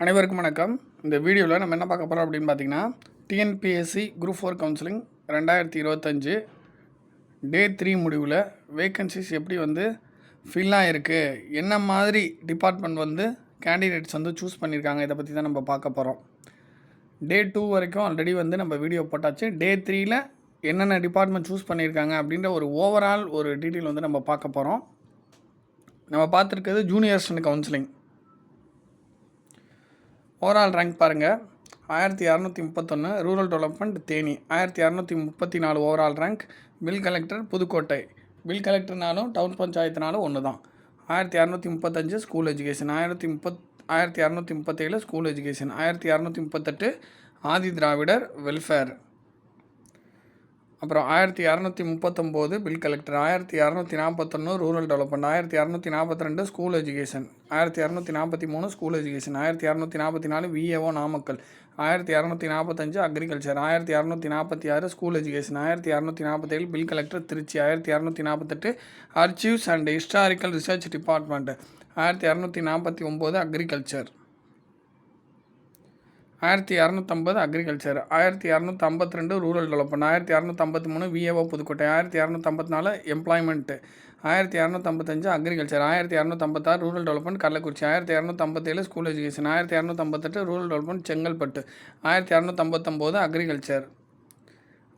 அனைவருக்கும் வணக்கம். இந்த வீடியோவில் நம்ம என்ன பார்க்க போகிறோம் அப்படின்னு பார்த்தீங்கன்னா டிஎன்பிஎஸ்சி குரூப் ஃபோர் கவுன்சிலிங் ரெண்டாயிரத்தி இருபத்தஞ்சு டே த்ரீ முடிவில் வேக்கன்சிஸ் எப்படி வந்து ஃபில் ஆகிருக்கு என்ன மாதிரி டிபார்ட்மெண்ட் வந்து கேண்டிடேட்ஸ் வந்து சூஸ் பண்ணியிருக்காங்க இதை பற்றி தான் நம்ம பார்க்க போகிறோம் டே டூ வரைக்கும் ஆல்ரெடி வந்து நம்ம வீடியோ போட்டாச்சு. டே த்ரீயில் என்னென்ன டிபார்ட்மெண்ட் சூஸ் பண்ணியிருக்காங்க அப்படின்ற ஒரு ஓவரால் ஒரு டீட்டெயில் வந்து நம்ம பார்க்க போகிறோம் நம்ம பார்த்துருக்கிறது junior and counselling overall rank பாருங்கள் ஆயிரத்தி இரநூத்தி முப்பத்தொன்று ரூரல் டெவலப்மெண்ட் தேனி. ஆயிரத்தி இரநூத்தி முப்பத்தி நாலு overall rank bill collector Pudukkottai. Bill கலெக்டர்னாலும் town பஞ்சாயத்துனாலும் ஒன்று தான் ஆயிரத்தி இரநூத்தி முப்பத்தஞ்சு ஸ்கூல் எஜுகேஷன் ஆயிரத்தி முப்பத் ஆயிரத்தி இரநூத்தி முப்பத்தேழு ஸ்கூல் எஜுகேஷன் ஆயிரத்தி இரநூத்தி முப்பத்தெட்டு ஆதி திராவிடர் வெல்ஃபேர் அப்புறம் ஆயிரத்தி இரநூத்தி முப்பத்தொம்போது பில் கலெக்டர் ஆயிரத்தி இரநூத்தி நாற்பத்தொன்று ரூரல் டெவலப்மெண்ட் ஆயிரத்தி இரநூத்தி நாற்பத்தி ரெண்டு ஸ்கூல் எஜுகேஷன் ஆயிரத்தி இரநூத்தி நாற்பத்தி மூணு ஸ்கூல் எஜுகேஷன் ஆயிரத்தி இரநூத்தி நாற்பத்தி நாலு விஏஓ நாமக்கல் ஆயிரத்தி இரநூத்தி நாற்பத்தஞ்சு அக்ரிகல்ச்சர் ஆயிரத்தி இரநூத்தி நாற்பத்தி ஆறு ஸ்கூல் எஜுகேஷன் ஆயிரத்தி இரநூத்தி நாற்பத்தேழு பில் கலெக்டர் திருச்சி ஆயிரத்தி இரநூத்தி நாற்பத்தெட்டு archives and historical research department ஆயிரத்தி இரநூத்தி நாற்பத்தி ஒம்பது அக்ரிகல்ச்சர் ஆயிரத்தி இரநூத்தம்பது அக்ரிகல்ச்சர் ஆயிரத்தி இரநூத்தி ஐம்பத்தி ரெண்டு ரூரல் டெவலப்மெண்ட் ஆயிரத்தி இரநூத்தம்பத்தி மூணு விஏஓ புதுக்கோட்டை ஆயிரத்தி இரநூத்தம்பத்தி நாலு எம்ப்ளாய்மெண்ட்டு ஆயிரத்தி இரநூத்தம்பத்தஞ்சு அக்ரிகல்ச்சர் ஆயிரத்தி இரநூத்தம்பத்தாறு ரூரல் டெவலப்மெண்ட் கள்ளக்குறிச்சி ஆயிரத்தி இரநூத்தம்பத்தேழு ஸ்கூல் எஜுகேஷன் ஆயிரத்தி இரநூத்தம்பத்தெட்டு ரூரல் டெவலப்மெண்ட் செங்கல்பட்டு ஆயிரத்தி இரநூத்தம்பத்தொம்போது அக்ரிகல்ச்சர்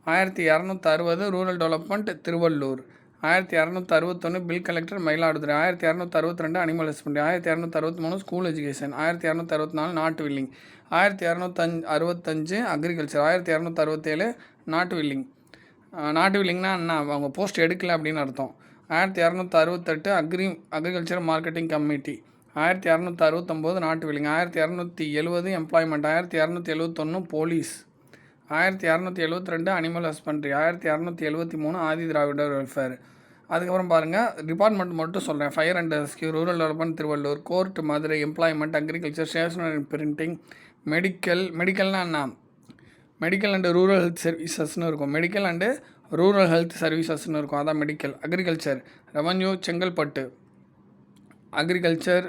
ஆயிரத்தி இரநூத்தறுபது ரூரல் டெவலப்மெண்ட் திருவள்ளூர். ஆயிரத்தி இரநூத்தி அறுபத்தொன்று பில் கலெக்டர் மயிலாடுதுறை ஆயிரத்தி இரநூத்தி அறுபத்தி ரெண்டு அனிமல் ஹஸ்பண்டரி ஆயிரத்தி இரநூத்தி அறுபத்தி மூணு ஸ்கூல் எஜுகேஷன் ஆயிரத்தி இரநூத்தி அறுபத்தி நாலு நாட்டு வில்லிங் ஆயிரத்தி இரநூத்தஞ்சு அறுபத்தஞ்சு அக்ரிகல்ச்சர் ஆயிரத்தி இரநூத்தி அறுபத்தேழு நாட்டு வில்லிங் நாட்டு வில்லிங்னா என்ன அவங்க போஸ்ட் எடுக்கல அப்படின்னு அர்த்தம் ஆயிரத்தி இரநூத்தி அறுபத்தெட்டு அக்ரி அக்ரிகல்ச்சர் மார்க்கெட்டிங் கமிட்டி ஆயிரத்தி இரநூத்தி அறுபத்தொம்போது நாட்டு வில்லிங் ஆயிரத்தி இரநூத்தி எழுபது எம்ப்ளாய்மெண்ட் ஆயிரத்தி இரநூத்தி எழுபத்தொன்று போலீஸ் ஆயிரத்தி இரநூத்தி எழுபத்தி ரெண்டு அனிமல் ஹஸ்பண்ட்ரி ஆயிரத்தி இரநூத்தி எழுபத்தி மூணு ஆதி திராவிடர் வெல்ஃபேர் அதுக்கப்புறம் பாருங்கள் டிபார்ட்மெண்ட் மட்டும் சொல்கிறேன் fire and rescue rural development Tiruvallur court Madurai employment agriculture stationery printing medical மெடிக்கல்னா என்ன? மெடிக்கல் அண்டு ரூரல் ஹெல்த் சர்வீசஸ்னு இருக்கும். மெடிக்கல் அண்டு ரூரல் ஹெல்த் சர்வீசஸ்னு இருக்கும். அதான் medical agriculture revenue Chengalpattu. Agriculture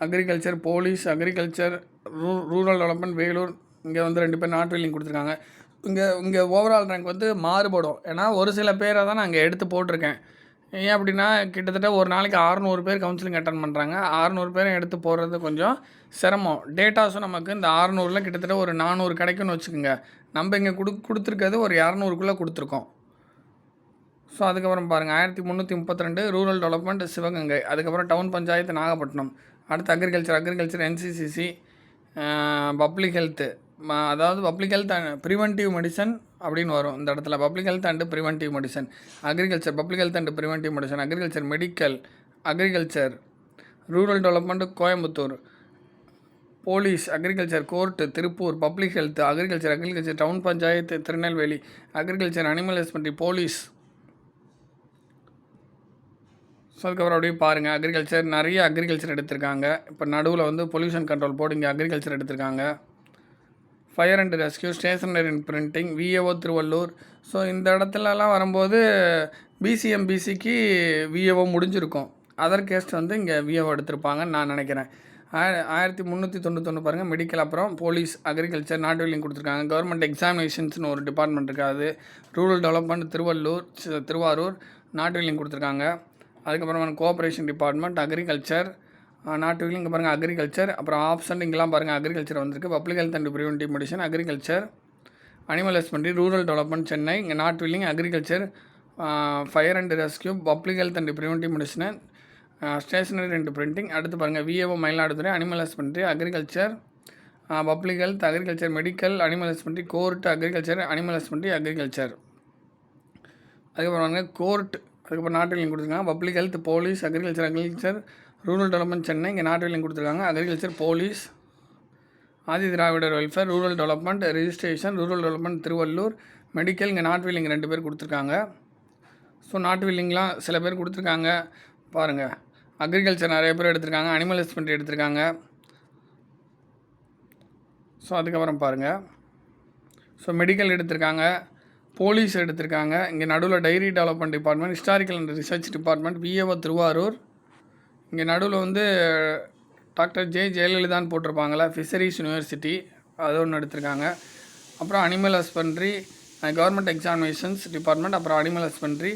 agriculture police agriculture ரூ ரூரல் டெவலப்மெண்ட் வேலூர் இங்கே வந்து ரெண்டு பேர் நாட் வில்லிங் கொடுத்துருக்காங்க. இங்கே இங்கே ஓவரால் ரேங்க் வந்து மாறுபடும். ஏன்னா ஒரு சில பேரை தான் நான் இங்கே எடுத்து போட்டிருக்கேன். ஏன் அப்படின்னா கிட்டத்தட்ட ஒரு நாளைக்கு அறநூறு பேர் கவுன்சிலிங் அட்டன் பண்ணுறாங்க அறநூறு பேரும் எடுத்து போடுறது கொஞ்சம் சிரமம். டேட்டாஸும் நமக்கு இந்த அறநூறில் கிட்டத்தட்ட ஒரு நானூறு கிடைக்குன்னு வச்சுக்கோங்க. நம்ம இங்கே கொடு கொடுத்துருக்கிறது ஒரு இரநூறுக்குள்ளே கொடுத்துருக்கோம். ஸோ அதுக்கப்புறம் பாருங்கள் ஆயிரத்தி முந்நூற்றி முப்பத்தி ரெண்டு ரூரல் டெவலப்மெண்ட் சிவகங்கை. அதுக்கப்புறம் டவுன் பஞ்சாயத்து நாகப்பட்டினம். அடுத்து agriculture agriculture NCCC public health அதாவது public health and preventive medicine அப்படின்னு வரும். இந்த இடத்துல public health and preventive medicine agriculture public health and preventive medicine agriculture medical agriculture rural development Coimbatore police agriculture court Tiruppur public health agriculture agriculture town panchayat Tirunelveli agriculture animal husbandry police so அதுக்கப்புறம் அப்படியே பாருங்கள் agriculture நிறைய agriculture எடுத்திருக்காங்க. இப்போ நடுவில் வந்து pollution control board இங்கே agriculture எடுத்திருக்காங்க. Fire and rescue stationery and printing VAO Tiruvallur. So இந்த இடத்துலலாம் வரும்போது பிசிஎம்பிசிக்கு விஏஓ முடிஞ்சிருக்கும். அதர் கேஸ்ட் வந்து இங்கே விஏஓ எடுத்திருப்பாங்கன்னு நான் நினைக்கிறேன். ஆயிரத்தி முந்நூற்றி தொண்ணூத்தொன்று பாருங்கள் மெடிக்கல் அப்புறம் போலீஸ் அக்ரிகல்ச்சர் நாட் வில்லிங் கொடுத்துருக்காங்க. கவர்மெண்ட் எக்ஸாமினேஷன்ஸ்னு ஒரு டிபார்ட்மெண்ட் இருக்குது அது. ரூரல் டெவலப்மெண்ட் திருவள்ளூர் திருவாரூர் நாட்டு கொடுத்துருக்காங்க. அதுக்கப்புறமா கோஆப்ரேஷன் டிபார்ட்மெண்ட் அக்ரிகல்ச்சர் நாட்டு இங்கே பாருங்கள் அக்ரிகல்ச்சர் அப்புறம் ஆப்ஷன் இங்கெல்லாம் பாருங்கள் அக்ரிகல்ச்சர் வந்திருக்கு. Public health and preventive medicine agriculture animal husbandry rural development Chennai. இங்கே not willing agriculture fire and rescue public health and preventive medicine stationery and printing அடுத்து பாருங்கள் VAO Mayiladuthurai animal husbandry agriculture public health agriculture medical animal husbandry court agriculture animal husbandry agriculture அதுக்கப்புறம் பாருங்கள் court அதுக்கப்புறம் not கொடுத்துருக்காங்க. Public health police agriculture agriculture rural development Chennai இங்கே not கொடுத்துருக்காங்க. Agriculture police Adi Dravidar welfare rural development registration rural development Tiruvallur medical இங்கே not இங்கே ரெண்டு பேர் கொடுத்துருக்காங்க. ஸோ நாட்வில்லிங்லாம் சில பேர் கொடுத்துருக்காங்க. பாருங்கள் அக்ரிகல்ச்சர் நிறைய பேர் எடுத்திருக்காங்க. அனிமல் ஹஸ்பண்ட்ரி எடுத்திருக்காங்க. ஸோ அதுக்கப்புறம் பாருங்கள் ஸோ மெடிக்கல் எடுத்திருக்காங்க. போலீஸ் எடுத்திருக்காங்க. இங்கே நடுவில் dairy development department historical and research department VAO Tiruvarur இங்கே நடுவில் வந்து டாக்டர் ஜே ஜெயலலிதான்னு போட்டிருப்பாங்களா ஃபிஷரிஸ் யூனிவர்சிட்டி அது ஒன்று எடுத்திருக்காங்க. அப்புறம் animal husbandry government examinations department அப்புறம் அனிமல் ஹஸ்பண்ட்ரி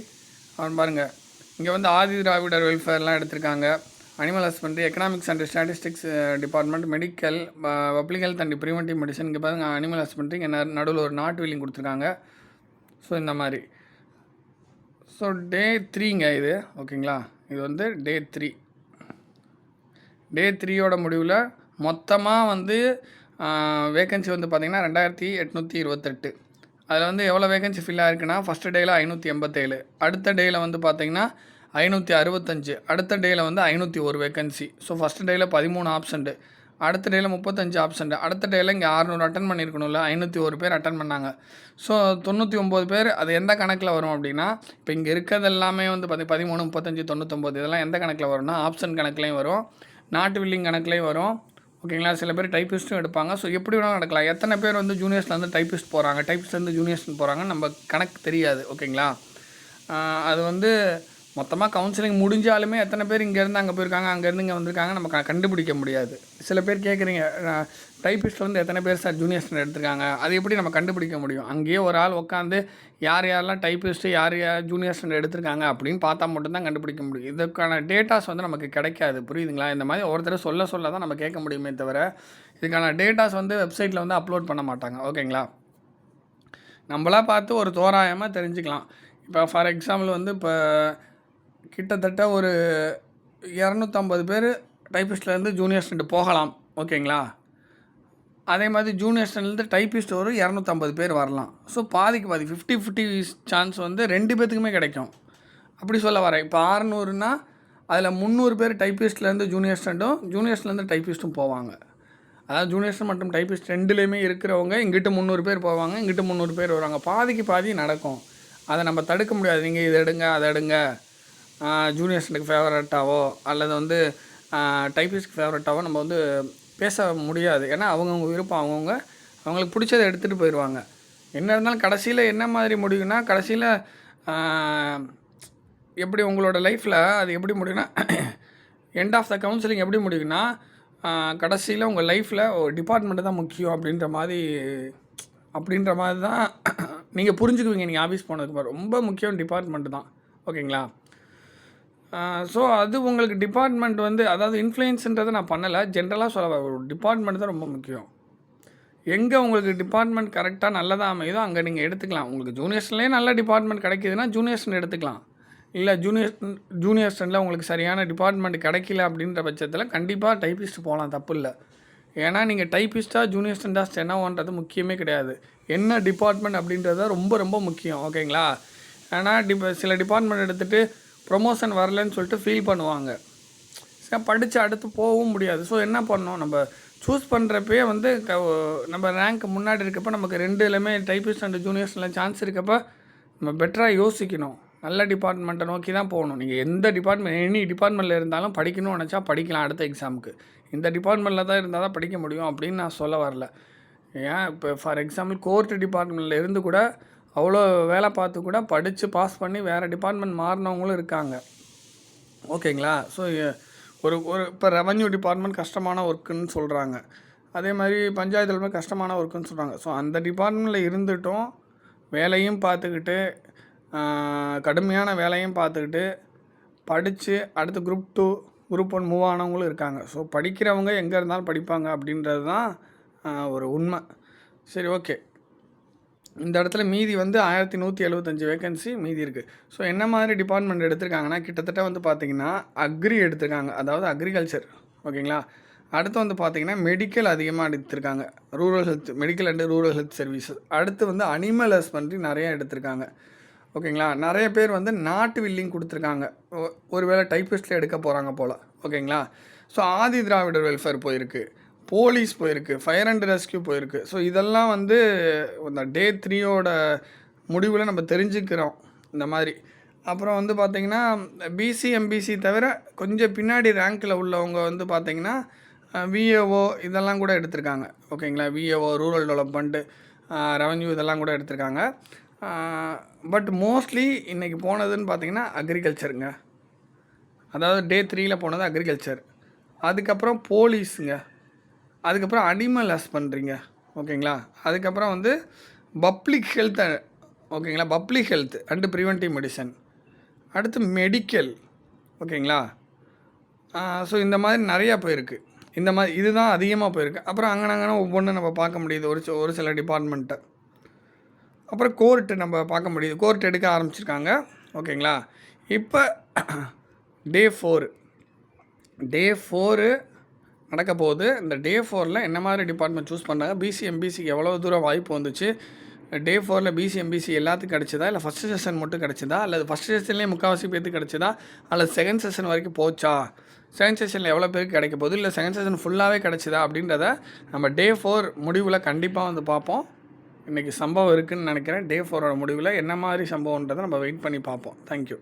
அப்புறம் பாருங்கள் இங்கே வந்து ஆதி திராவிடர் வெல்ஃபேர்லாம் எடுத்திருக்காங்க. Animal husbandry economics and statistics department medical public health and preventive medicine இங்கே பாருங்க அனிமல் ஹஸ்பண்ட்ரி இங்கே நடுவில் ஒரு நாட்டு வீலிங் கொடுத்துருக்காங்க. ஸோ இந்த மாதிரி. ஸோ டே த்ரீங்க இது. ஓகேங்களா இது வந்து டே த்ரீ டே த்ரீயோட முடிவில் மொத்தமாக வந்து வேகன்சி வந்து பார்த்திங்கன்னா ரெண்டாயிரத்தி எட்நூற்றி இருபத்தெட்டு. அதில் வந்து எவ்வளோ வேகன்சி ஃபில் ஆயிருக்குன்னா ஃபஸ்ட்டு டேயில் ஐநூற்றி எண்பத்தேழு. அடுத்த டேயில் வந்து பார்த்திங்கன்னா ஐநூற்றி அறுபத்தஞ்சு. அடுத்த டேயில் வந்து ஐநூற்றி ஒரு வேகன்சி ஸோ ஃபஸ்ட்டு டேயில் பதிமூணு ஆப்ஷன்ட்டு அடுத்த டேயில் முப்பத்தஞ்சு ஆப்ஷன்ட் அடுத்த டேயில் இங்கே அறநூறு அட்டன் பண்ணியிருக்கணும்ல ஐநூற்றி ஒரு பேர் அட்டன் பண்ணாங்க. ஸோ தொண்ணூற்றி ஒம்பது பேர் அது எந்த கணக்கில் வரும் அப்படின்னா இப்போ இங்கே இருக்கிறது எல்லாமே வந்து பார்த்தி பதிமூணு முப்பத்தஞ்சு தொண்ணூற்றொம்பது இதெல்லாம் எந்த கணக்கில் வரும்னா ஆப்ஷன் கணக்குலேயும் வரும். நாட்டு வில்லிங் கணக்குலேயும் வரும். ஓகேங்களா? சில பேர் டைப்பிஸ்ட்டும் எடுப்பாங்க. ஸோ எப்படி வேணாலும் நடக்கலாம். எத்தனை பேர் வந்து ஜூனியர்ஸ்லேருந்து டைப்பிஸ்ட் போகிறாங்க டைப்பிஸ்ட்லேருந்து ஜூனியர்ஸ் போகிறாங்க நம்ம கணக்கு தெரியாது. ஓகேங்களா? அது வந்து மொத்தமாக கவுன்சிலிங் முடிஞ்சாலுமே எத்தனை பேர் இங்கேருந்து அங்கே போயிருக்காங்க அங்கேருந்து இங்கே வந்திருக்காங்க நம்ம க- கண்டுபிடிக்க முடியாது. சில பேர் கேட்குறீங்க டைப்பிஸ்ட்டில் வந்து எத்தனை பேர் சார் ஜூனியர் ஜூனியர்ஸ் எடுத்திருக்காங்க அது எப்படி நம்ம கண்டுபிடிக்க முடியும்? அங்கேயே ஒரு ஆள் உட்காந்து யார் யாரெல்லாம் டைப்பிஸ்ட்டு யார் யார் ஜூனியர் ஜூனியர்ஸ் எடுத்திருக்காங்க அப்படின்னு பார்த்தா மட்டும்தான் கண்டுபிடிக்க முடியும். இதுக்கான டேட்டாஸ் வந்து நமக்கு கிடைக்காது. புரியுதுங்களா? இந்த மாதிரி ஒருத்தர் சொல்ல சொல்ல தான் நம்ம கேட்க முடியுமே தவிர இதுக்கான டேட்டாஸ் வந்து வெப்சைட்டில் வந்து அப்லோட் பண்ண மாட்டாங்க. ஓகேங்களா? நம்மளா பார்த்து ஒரு தோராயமாக தெரிஞ்சுக்கலாம். இப்போ ஃபார் எக்ஸாம்பிள் வந்து இப்போ கிட்டத்தட்ட ஒரு இரநூத்தம்பது பேர் டைப்பிஸ்ட்லேருந்து ஜூனியர் ஸ்டண்ட் போகலாம் ஓகேங்களா? அதே மாதிரி ஜூனியர் ஸ்டூடெண்ட்லேருந்து டைப்பிஸ்ட் ஒரு இரநூத்தம்பது பேர் வரலாம். ஸோ பாதிக்கு பாதி ஃபிஃப்டி ஃபிஃப்டி சான்ஸ் வந்து ரெண்டு பேத்துக்குமே கிடைக்கும். அப்படி சொல்ல வரேன். இப்போ ஆறுநூறுனா அதில் முந்நூறு பேர் டைப்பிஸ்ட்லேருந்து ஜூனியர் ஸ்டூடெண்ட்டும் ஜூனியர்ஸ்லேருந்து டைப்பிஸ்ட்டும் போவாங்க. அதாவது ஜூனியர்ஸ் மற்றும் டைப்பிஸ்ட் ரெண்டுலேயுமே இருக்கிறவங்க இங்கிட்டு முந்நூறு பேர் போவாங்க இங்கிட்டு முந்நூறு பேர் வருவாங்க. பாதிக்கு பாதி நடக்கும். அதை நம்ம தடுக்க முடியாது. நீங்கள் இதை எடுங்க அதை எடுங்க. ஜூனியர்ஸ்னுக்கு ஃபேவரட்டாவோ அல்லது வந்து டைப்பிஸ்ட்க்கு ஃபேவரட்டாவோ நம்ம வந்து பேச முடியாது. ஏன்னா அவங்கவுங்க விருப்பம் அவங்கவுங்க அவங்களுக்கு பிடிச்சதை எடுத்துகிட்டு போயிடுவாங்க என்ன இருந்தாலும் கடைசியில் என்ன மாதிரி முடியும்னா கடைசியில் எப்படி உங்களோட லைஃப்பில் அது எப்படி முடியும்னா எண்ட் ஆஃப் த கவுன்சிலிங் எப்படி முடியும்னா கடைசியில் உங்கள் லைஃப்பில் ஒரு டிபார்ட்மெண்ட்டு தான் முக்கியம் அப்படின்ற மாதிரி அப்படின்ற மாதிரி தான் நீங்கள் புரிஞ்சுக்குவீங்க. நீங்கள் ஆஃபீஸ் போனதுக்கு ரொம்ப முக்கியம் டிபார்ட்மெண்ட்டு தான். ஓகேங்களா? ஸோ அது உங்களுக்கு டிபார்ட்மெண்ட் வந்து அதாவது இன்ஃப்ளூயன்ஸுன்றதை நான் பண்ணலை. ஜென்ரலாக சொல்ல ஒரு டிபார்ட்மெண்ட் தான் ரொம்ப முக்கியம். எங்கே உங்களுக்கு டிபார்ட்மெண்ட் கரெக்டாக நல்லதாக அமையுதோ அங்கே நீங்கள் எடுத்துக்கலாம். உங்களுக்கு ஜூனியர்ஸ்லேயே நல்ல டிபார்ட்மெண்ட் கிடைக்குதுன்னா ஜூனியர்ஸ்னு எடுத்துக்கலாம். இல்லை ஜூனியர் ஜூனியர்ஸ்டில் உங்களுக்கு சரியான டிபார்ட்மெண்ட் கிடைக்கல அப்படின்ற பட்சத்தில் கண்டிப்பாக டைப்பிஸ்ட் போகலாம் தப்பு இல்லை. ஏன்னா நீங்கள் டைப்பிஸ்ட்டாக ஜூனியர் ஸ்டெண்டாக ஸ்டெனோன்றது முக்கியமே கிடையாது. என்ன டிபார்ட்மெண்ட் அப்படின்றது தான் ரொம்ப ரொம்ப முக்கியம். ஓகேங்களா ஏன்னா டிப சில டிபார்ட்மெண்ட் எடுத்துகிட்டு ப்ரொமோஷன் வரலன்னு சொல்லிட்டு ஃபீல் பண்ணுவாங்க. சரி படித்து அடுத்து போகவும் முடியாது. ஸோ என்ன பண்ணோம்? நம்ம சூஸ் பண்ணுறப்பயே வந்து க நம்ம ரேங்க் முன்னாடி இருக்கப்போ நமக்கு ரெண்டுலையுமே டைப்பிஸ்ட் அண்ட் ஜூனியர்ஸ்லாம் சான்ஸ் இருக்கப்போ நம்ம பெட்டராக யோசிக்கணும். நல்ல டிபார்ட்மெண்ட்டை நோக்கி தான் போகணும். நீங்கள் எந்த டிபார்ட்மெண்ட் எனி டிபார்ட்மெண்ட்டில் இருந்தாலும் படிக்கணும்னு நினச்சா படிக்கலாம் அடுத்த எக்ஸாமுக்கு இந்த டிபார்ட்மெண்ட்டில் தான் இருந்தால் தான் படிக்க முடியும் அப்படின்னு நான் சொல்ல வரல. ஏன்? இப்போ ஃபார் எக்ஸாம்பிள் கோர்ட் டிபார்ட்மெண்ட்டில் இருந்து கூட அவ்வளோ வேலை பார்த்து கூட படித்து பாஸ் பண்ணி வேறு டிபார்ட்மெண்ட் மாறினவங்களும் இருக்காங்க. ஓகேங்களா? ஸோ ஒரு ஒரு இப்போ ரெவன்யூ டிபார்ட்மெண்ட் கஷ்டமான ஒர்க்குன்னு சொல்கிறாங்க அதே மாதிரி பஞ்சாயத்தில் கஷ்டமான ஒர்க்குன்னு சொல்கிறாங்க ஸோ அந்த டிபார்ட்மெண்ட்டில் இருந்துட்டும் வேலையும் பார்த்துக்கிட்டு கடுமையான வேலையும் பார்த்துக்கிட்டு படித்து அடுத்து group two group one move ஆனவங்களும் இருக்காங்க. ஸோ படிக்கிறவங்க எங்கே இருந்தாலும் படிப்பாங்க அப்படின்றது தான் ஒரு உண்மை. சரி ஓகே இந்த இடத்துல மீதி வந்து ஆயிரத்தி நூற்றி எழுபத்தஞ்சு வேகன்சி மீதி இருக்குது ஸோ என்ன மாதிரி டிபார்ட்மெண்ட் எடுத்திருக்காங்கன்னா கிட்டத்தட்ட வந்து பார்த்தீங்கன்னா அக்ரி எடுத்திருக்காங்க. அதாவது அக்ரிகல்ச்சர் ஓகேங்களா? அடுத்து வந்து பார்த்தீங்கன்னா மெடிக்கல் அதிகமாக எடுத்திருக்காங்க. Rural health medical and rural health services அடுத்து வந்து அனிமல் ஹஸ்பண்ட்ரி நிறைய எடுத்திருக்காங்க. ஓகேங்களா? நிறைய பேர் வந்து நாட்டு வில்லிங் கொடுத்துருக்காங்க. ஒ- ஒருவேளை டைப்பிஸ்ட்டில் எடுக்க போகிறாங்க போல். ஓகேங்களா? ஸோ ஆதி திராவிடர் வெல்ஃபேர் போயிருக்கு. போலீஸ் போயிருக்கு ஃபயர் அண்ட் ரெஸ்க்யூ போயிருக்கு. ஸோ இதெல்லாம் வந்து இந்த டே த்ரீயோட முடிவில் நம்ம தெரிஞ்சுக்கிறோம் இந்த மாதிரி. அப்புறம் வந்து பார்த்திங்கன்னா பிசி எம்பிசி தவிர கொஞ்சம் பின்னாடி ரேங்க்கில் உள்ளவங்க வந்து பார்த்திங்கன்னா விஏஓ இதெல்லாம் கூட எடுத்திருக்காங்க. ஓகேங்களா விஏஓ ரூரல் டெவலப்மெண்ட்டு ரெவன்யூ இதெல்லாம் கூட எடுத்திருக்காங்க. பட் மோஸ்ட்லி இன்றைக்கி போனதுன்னு பார்த்தீங்கன்னா அக்ரிகல்ச்சருங்க அதாவது டே த்ரீயில் போனது அக்ரிகல்ச்சர் அதுக்கப்புறம் போலீஸுங்க அதுக்கப்புறம் அனிமல் பண்ணுறீங்க ஓகேங்களா? அதுக்கப்புறம் வந்து பப்ளிக் ஹெல்த் ஓகேங்களா? Public health and preventive medicine அடுத்து மெடிக்கல் ஓகேங்களா? ஸோ இந்த மாதிரி நிறையா போயிருக்கு. இந்த மாதிரி இதுதான் அதிகமாக போயிருக்கு. அப்புறம் அங்கனங்கன்னா ஒவ்வொன்றும் நம்ம பார்க்க முடியுது. ஒரு ஒரு சில டிபார்ட்மெண்ட்டை அப்புறம் கோர்ட்டு நம்ம பார்க்க முடியுது. கோர்ட் எடுக்க ஆரம்பிச்சிருக்காங்க. ஓகேங்களா? இப்போ டே ஃபோரு டே ஃபோரு நடக்க போகுது. இந்த டே ஃபோரில் என்ன மாதிரி டிபார்ட்மெண்ட் சூஸ் பண்ணாங்க? பிசிஎம்பிசிக்கு எவ்வளோ தூரம் வாய்ப்பு வந்துச்சு? டே ஃபோரில் பிசிஎம்பிசி எல்லாத்துக்கும் கிடச்சிதா? இல்லை ஃபஸ்ட் செஷன் மட்டும் கிடச்சிதா? அல்லது ஃபஸ்ட் செஷன்லேயே முக்கால்வாசி பேருக்கு கிடச்சிதா? அல்லது செகண்ட் செஷன் வரைக்கும் போச்சா? செகண்ட் செஷனில் எவ்வளோ பேருக்கு கிடைக்க போகுது? இல்லை செகண்ட் செஷன் ஃபுல்லாகவே கிடச்சிதா? அப்படின்றத நம்ம டே ஃபோர் முடிவில் கண்டிப்பாக வந்து பார்ப்போம். இன்றைக்கி சம்பவம் இருக்குதுன்னு நினைக்கிறேன். டே ஃபோரோட முடிவில் என்ன மாதிரி சம்பவன்றதை நம்ம வெயிட் பண்ணி பார்ப்போம். தேங்க்யூ